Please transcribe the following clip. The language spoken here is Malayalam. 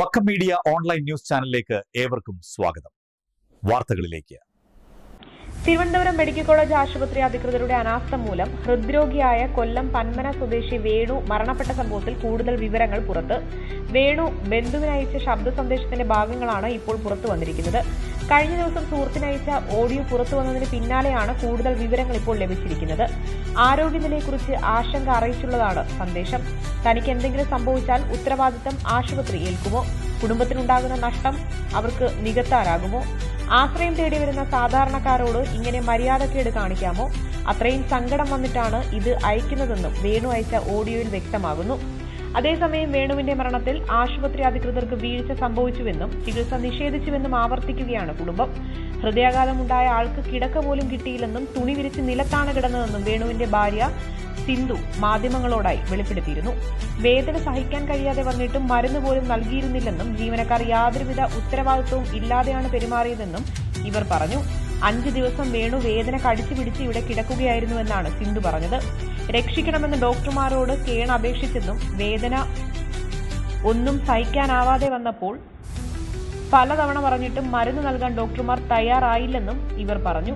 വക്കം മീഡിയ ഓൺലൈൻ ന്യൂസ് ചാനലിലേക്ക് ഏവർക്കും സ്വാഗതം. വാർത്തകളിലേക്ക്. തിരുവനന്തപുരം മെഡിക്കൽ കോളേജ് ആശുപത്രി അധികൃതരുടെ അനാസ്ഥ മൂലം ഹൃദ്രോഗിയായ കൊല്ലം പന്മന സ്വദേശി വേണു മരണപ്പെട്ട സംഭവത്തിൽ കൂടുതൽ വിവരങ്ങൾ പുറത്ത്. വേണു ബന്ധുവിനയച്ച ശബ്ദ സന്ദേശത്തിന്റെ ഭാഗങ്ങളാണ് ഇപ്പോൾ പുറത്തു വന്നിരിക്കുന്നത്. കഴിഞ്ഞ ദിവസം സുഹൃത്തിനയച്ച ഓഡിയോ പുറത്തു വന്നതിന് പിന്നാലെയാണ് കൂടുതൽ വിവരങ്ങൾ ഇപ്പോൾ ലഭിച്ചിരിക്കുന്നത്. ആരോഗ്യനിലയെക്കുറിച്ച് ആശങ്ക അറിയിച്ചുള്ളതാണ് സന്ദേശം. തനിക്ക് എന്തെങ്കിലും സംഭവിച്ചാൽ ഉത്തരവാദിത്തം ആശുപത്രി ഏൽക്കുമോ? കുടുംബത്തിനുണ്ടാകുന്ന നഷ്ടം അവർക്ക് നികത്താനാകുമോ? ആശ്രയം തേടി വരുന്ന സാധാരണക്കാരോട് ഇങ്ങനെ മര്യാദക്കേട് കാണിക്കാമോ? അത്രയും സങ്കടം വന്നിട്ടാണ് ഇത് അയക്കുന്നതെന്നും വേണു അയച്ച ഓഡിയോയിൽ വ്യക്തമാകുന്നു. അതേസമയം വേണുവിന്റെ മരണത്തിൽ ആശുപത്രി അധികൃതർക്ക് വീഴ്ച സംഭവിച്ചുവെന്നും ചികിത്സ നിഷേധിച്ചുവെന്നും ആവർത്തിക്കുകയാണ് കുടുംബം. ഹൃദയാഘാതമുണ്ടായ ആൾക്ക് കിടക്ക പോലും കിട്ടിയില്ലെന്നും തുണി വിരിച്ച് നിലത്താണ് കിടന്നതെന്നും വേണുവിന്റെ ഭാര്യ സിന്ധു മാധ്യമങ്ങളോടായി വെളിപ്പെടുത്തിയിരുന്നു. വേദന സഹിക്കാൻ കഴിയാതെ വന്നിട്ടും മരുന്ന് പോലും നൽകിയിരുന്നില്ലെന്നും ജീവനക്കാർ യാതൊരുവിധ ഉത്തരവാദിത്വവും ഇല്ലാതെയാണ് പെരുമാറിയതെന്നും ഇവർ പറഞ്ഞു. അഞ്ചു ദിവസം വേണു വേദന കടിച്ചു പിടിച്ച് ഇവിടെ കിടക്കുകയായിരുന്നുവെന്നാണ് സിന്ധു പറഞ്ഞത്. രക്ഷിക്കണമെന്ന് ഡോക്ടർമാരോട് കേൺ അപേക്ഷിച്ചെന്നും വേദന ഒന്നും സഹിക്കാനാവാതെ വന്നപ്പോൾ പലതവണ പറഞ്ഞിട്ടും മരുന്ന് നൽകാൻ ഡോക്ടർമാർ തയ്യാറായില്ലെന്നും ഇവർ പറഞ്ഞു.